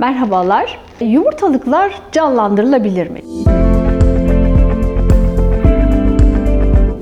Merhabalar. Yumurtalıklar canlandırılabilir mi?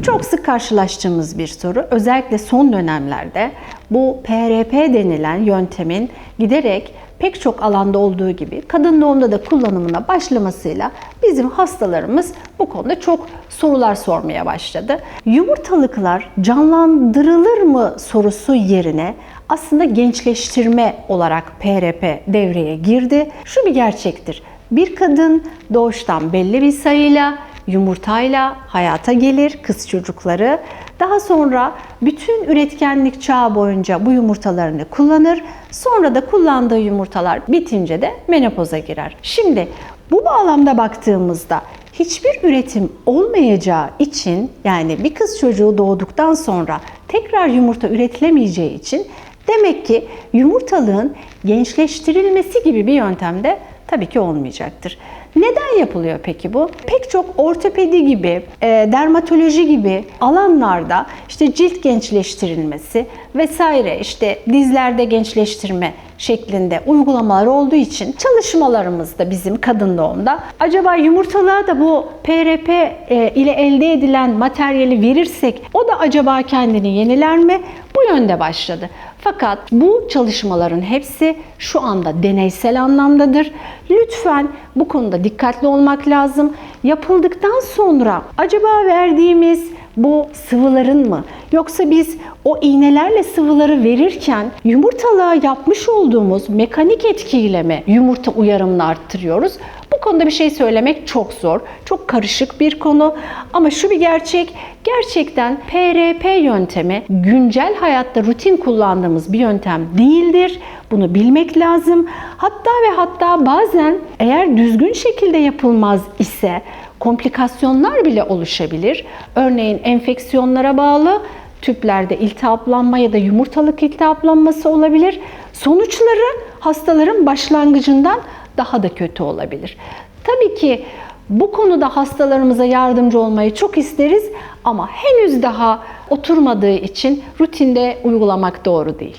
Çok sık karşılaştığımız bir soru. Özellikle son dönemlerde bu PRP denilen yöntemin giderek pek çok alanda olduğu gibi kadın doğumda da kullanımına başlamasıyla bizim hastalarımız bu konuda çok sorular sormaya başladı. Yumurtalıklar canlandırılır mı sorusu yerine aslında gençleştirme olarak PRP devreye girdi. Şu bir gerçektir. Bir kadın doğuştan belli bir sayıyla yumurtayla hayata gelir kız çocukları. Daha sonra bütün üretkenlik çağı boyunca bu yumurtalarını kullanır. Sonra da kullandığı yumurtalar bitince de menopoza girer. Şimdi bu bağlamda baktığımızda hiçbir üretim olmayacağı için yani bir kız çocuğu doğduktan sonra tekrar yumurta üretilemeyeceği için demek ki yumurtalığın gençleştirilmesi gibi bir yöntemde tabii ki olmayacaktır. Neden yapılıyor peki bu? Pek çok ortopedi gibi, e, dermatoloji gibi alanlarda işte cilt gençleştirilmesi vesaire işte dizlerde gençleştirme şeklinde uygulamalar olduğu için çalışmalarımızda bizim kadın doğumda acaba yumurtalığa da bu PRP e, ile elde edilen materyali verirsek o da acaba kendini yeniler mi? Bu yönde başladı. Fakat bu çalışmaların hepsi şu anda deneysel anlamdadır. Lütfen bu konuda dikkatli olmak lazım. Yapıldıktan sonra acaba verdiğimiz bu sıvıların mı yoksa biz o iğnelerle sıvıları verirken yumurtalığa yapmış olduğumuz mekanik etkiyle mi yumurta uyarımını arttırıyoruz? Bu konuda bir şey söylemek çok zor. Çok karışık bir konu. Ama şu bir gerçek. Gerçekten PRP yöntemi güncel hayatta rutin kullandığımız bir yöntem değildir. Bunu bilmek lazım. Hatta ve hatta bazen eğer düzgün şekilde yapılmaz ise komplikasyonlar bile oluşabilir. Örneğin enfeksiyonlara bağlı tüplerde iltihaplanma ya da yumurtalık iltihaplanması olabilir. Sonuçları hastaların başlangıcından daha da kötü olabilir. Tabii ki bu konuda hastalarımıza yardımcı olmayı çok isteriz ama henüz daha oturmadığı için rutinde uygulamak doğru değil.